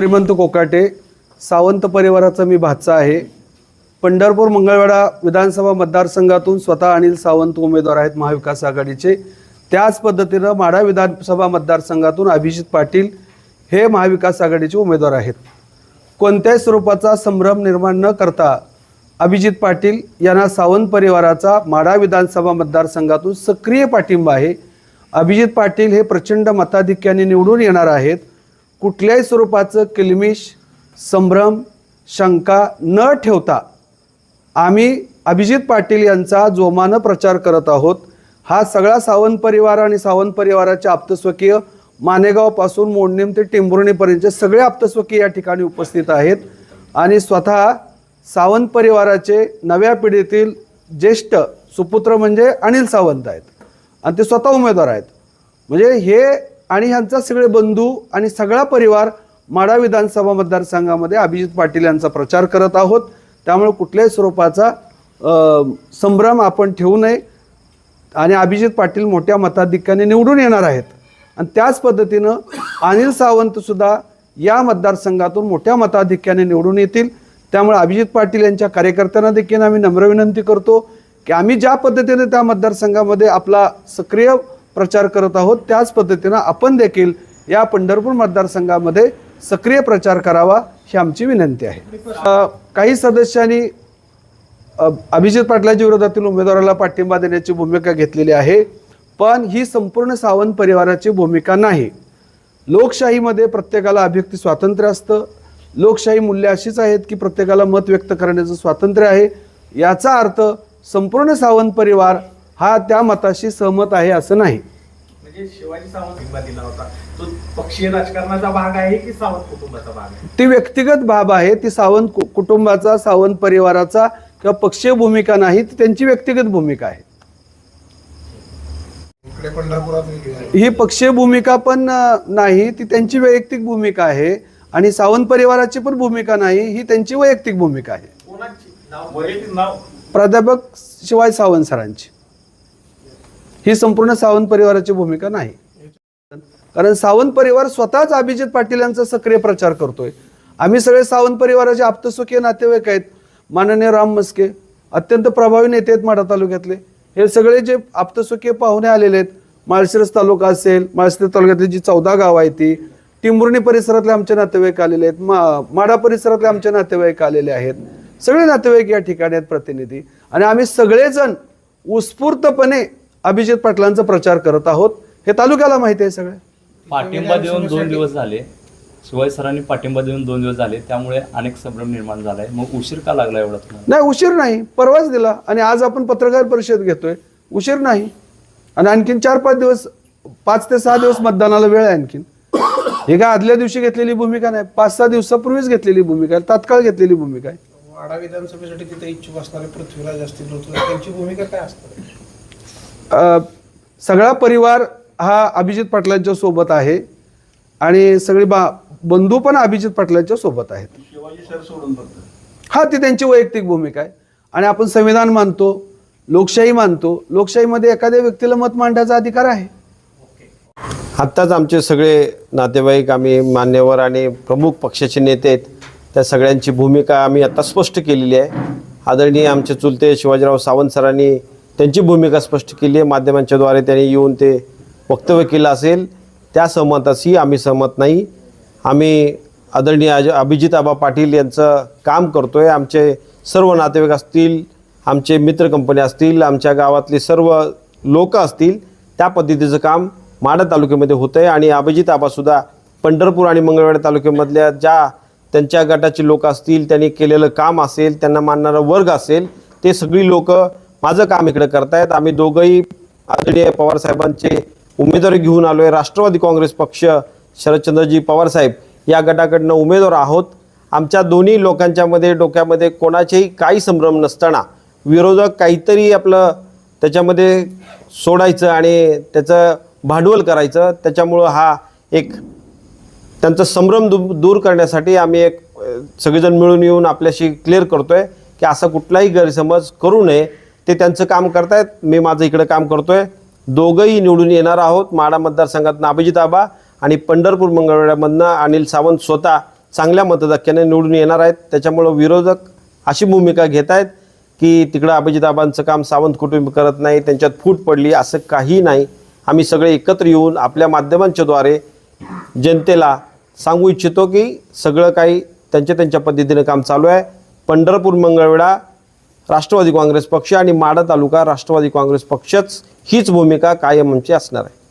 श्रीमंत कोकाटे सावंत परिवाराचा मी भाचा आहे. पंढरपूर मंगळवेढा विधानसभा मतदारसंघातून स्वतः अनिल सावंत उमेदवार आहेत महाविकास आघाडीचे. त्याच पद्धतीनं माढा विधानसभा मतदारसंघातून अभिजित पाटील हे महाविकास आघाडीचे उमेदवार आहेत. कोणत्याही स्वरूपाचा संभ्रम निर्माण न करता अभिजित पाटील यांना सावंत परिवाराचा माढा विधानसभा मतदारसंघातून सक्रिय पाठिंबा आहे. अभिजित पाटील हे प्रचंड मताधिक्याने निवडून येणार आहेत. कुठल्याही स्वरूपाचं किलमिश संभ्रम शंका न ठेवता आम्ही अभिजित पाटील यांचा जोमानं प्रचार करत आहोत. हा सगळा सावंत परिवार आणि सावंत परिवाराचे आप्तस्वकीय मानेगावपासून मोडणीम ते टिंबुर्णीपर्यंतचे सगळे आप्तस्वकीय या ठिकाणी उपस्थित आहेत. आणि स्वतः सावंत परिवाराचे नव्या पिढीतील ज्येष्ठ सुपुत्र म्हणजे अनिल सावंत आहेत. आणि ते स्वतः उमेदवार आहेत. म्हणजे हे आणि ह्यांचा सगळे बंधू आणि सगळा परिवार माडा विधानसभा मतदारसंघामध्ये अभिजित पाटील यांचा प्रचार करत आहोत. त्यामुळे कुठल्याही स्वरूपाचा संभ्रम आपण ठेवू नये. आणि अभिजित पाटील मोठ्या मताधिक्याने निवडून येणार आहेत. आणि त्याच पद्धतीनं अनिल सावंतसुद्धा या मतदारसंघातून मोठ्या मताधिक्याने निवडून येतील. त्यामुळे अभिजित पाटील यांच्या कार्यकर्त्यांना देखील आम्ही नम्र विनंती करतो की आम्ही ज्या पद्धतीने त्या मतदारसंघामध्ये आपला सक्रिय प्रचार करत आहोत. त्याच पद्धतीनं आपण देखील या पंढरपूर मतदारसंघामध्ये सक्रिय प्रचार करावा ही आमची विनंती आहे. काही सदस्यांनी अभिजित पाटलाच्या विरोधातील उमेदवाराला पाठिंबा देण्याची भूमिका घेतलेली आहे पण ही संपूर्ण सावंत परिवाराची भूमिका नाही. लोकशाहीमध्ये प्रत्येकाला अभिव्यक्ती स्वातंत्र्य असतं. लोकशाही मूल्य अशीच आहेत की प्रत्येकाला मत व्यक्त करण्याचं स्वातंत्र्य आहे. याचा अर्थ संपूर्ण सावंत परिवार हा त्या मताशी सहमत आहे असं नाही. म्हणजे शिवाजी सावंत हिंबा दिला होता. तो पक्षीय राजकारणाचा भाग आहे की सावंत कुटुंबाचा भाग आहे? ती व्यक्तिगत बाब आहे ती सावंत कु- कुटुंबाचा सावंत परिवाराचा किंवा पक्षीय भूमिका नाही ती त्यांची व्यक्तिगत भूमिका आहे. इकडे पंढरपुरात वेगळी आहे. ही पक्षीय भूमिका पण अ, नाही ती त्यांची वैयक्तिक भूमिका आहे आणि सावंत परिवाराची पण भूमिका नाही ही त्यांची वैयक्तिक भूमिका आहे. कोणाची? नाव वैयक्तिक नाव? प्राध्यापक शिवाय सावंत सरांची. ही संपूर्ण सावंत परिवाराची भूमिका नाही. कारण सावंत परिवार स्वतःच अभिजित पाटील यांचा सक्रिय प्रचार करतोय. आम्ही सगळे सावंत परिवाराचे आप्तसुखीय नातेवाईक आहेत. माननीय राम मस्के अत्यंत प्रभावी नेते आहेत माढा तालुक्यातले. हे सगळे जे आप्तसुखीय पाहुणे आलेले आहेत माळशिरस तालुका असेल माळशिरस तालुक्यातली जी चौदा गाव आहे ती टिंबुर्णी परिसरातले आमचे नातेवाईक आलेले आहेत मा माढा परिसरातले आमचे नातेवाईक आलेले आहेत. सगळे नातेवाईक या ठिकाणी आहेत प्रतिनिधी. आणि आम्ही सगळेजण उत्स्फूर्तपणे अभिजित पाटलांचा प्रचार करत आहोत. हे तालुक्याला माहिती आहे सगळे. पाठिंबा देऊन दोन दिवस झाले. शिवाय सरांनी पाठिंबा देऊन दोन दिवस झाले. त्यामुळे अनेक संभ्रम निर्माण झालाय. मग उशीर का लागला एवढा तुम्हाला? नाही उशीर नाही. परवाच दिला. आणि आज आपण पत्रकार परिषद घेतोय. उशीर नाही. आणि आणखीन चार पाच दिवस पाच ते सहा दिवस मतदानाला वेळ आहे आणखीन. हे काय आदल्या दिवशी घेतलेली भूमिका नाही. पाच सहा दिवसापूर्वीच घेतलेली भूमिका आहे. तात्काळ घेतलेली भूमिका आहे. वाडा विधानसभेसाठी तिथे इच्छुक असणारे पृथ्वीराज असतील त्यांची भूमिका काय असणार? आहे? अ, सगळा परिवार हा अभिजित पाटलांच्या सोबत आहे आणि सगळी बा बंधू पण अभिजित पाटलांच्या सोबत आहेत. हा ती त्यांची वैयक्तिक भूमिका आहे. आणि आपण संविधान मानतो लोकशाही मानतो लोकशाहीमध्ये एखाद्या व्यक्तीला मत मांडण्याचा अधिकार आहे. आत्ताच आमचे सगळे नातेवाईक आम्ही मान्यवर आणि प्रमुख पक्षाचे नेते आहेत. त्या सगळ्यांची भूमिका आम्ही आता स्पष्ट केलेली आहे. आदरणीय आमचे चुलते शिवाजीराव सावंत सरांनी त्यांची भूमिका स्पष्ट केली आहे. माध्यमांच्याद्वारे त्यांनी येऊन ते वक्तव्य केलं असेल. त्या सहमताशी आम्ही सहमत नाही. आम्ही आदरणीय अज अभिजित आबा पाटील यांचं काम करतो आहे आमचे सर्व नातेवाईक असतील आमचे मित्र कंपनी असतील आमच्या गावातले सर्व लोक असतील त्या पद्धतीचं काम माढा तालुक्यामध्ये होतं आहे आणि अभिजित आबासुद्धा पंढरपूर आणि मंगळवेढा तालुक्यामधल्या ज्या त्यांच्या गटाचे लोक असतील त्यांनी केलेलं काम असेल त्यांना मानणारा वर्ग असेल ते सगळी लोक माझं काम इकडे करतायत. आम्ही दोघंही आदरणीय पवारसाहेबांचे उमेदवारी घेऊन आलो आहे राष्ट्रवादी काँग्रेस पक्ष शरदचंद्रजी पवारसाहेब या गटाकडनं उमेदवार आहोत. आमच्या दोन्ही लोकांच्यामध्ये डोक्यामध्ये कोणाचेही काही संभ्रम नसताना विरोधक काहीतरी आपलं त्याच्यामध्ये सोडायचं आणि त्याचं भांडवल करायचं. त्याच्यामुळं हा एक त्यांचा संभ्रम दू दूर करण्यासाठी आम्ही एक सगळेजण मिळून येऊन आपल्याशी क्लिअर करतो आहे की असा कुठलाही गैरसमज करू नये. ते त्यांचं काम करतायत. मी माझं इकडं काम करतोय. दोघंही निवडून येणार आहोत. माडा मतदारसंघातनं अभिजित आबा आणि पंढरपूर मंगळवेड्यामधनं अनिल सावंत स्वतः चांगल्या मतदाक्याने निवडून येणार आहेत. त्याच्यामुळं विरोधक अशी भूमिका घेत आहेत की तिकडं अभिजिताबांचं काम सावंत कुटुंब करत नाही. त्यांच्यात फूट पडली असं काही नाही. आम्ही सगळे एकत्र येऊन आपल्या माध्यमांच्याद्वारे जनतेला सांगू इच्छितो की सगळं काही त्यांच्या त्यांच्या पद्धतीनं काम चालू आहे. पंढरपूर मंगळवेढा राष्ट्रवादी काँग्रेस पक्ष आणि माडा तालुका राष्ट्रवादी काँग्रेस पक्षच हीच भूमिका कायम असणार आहे.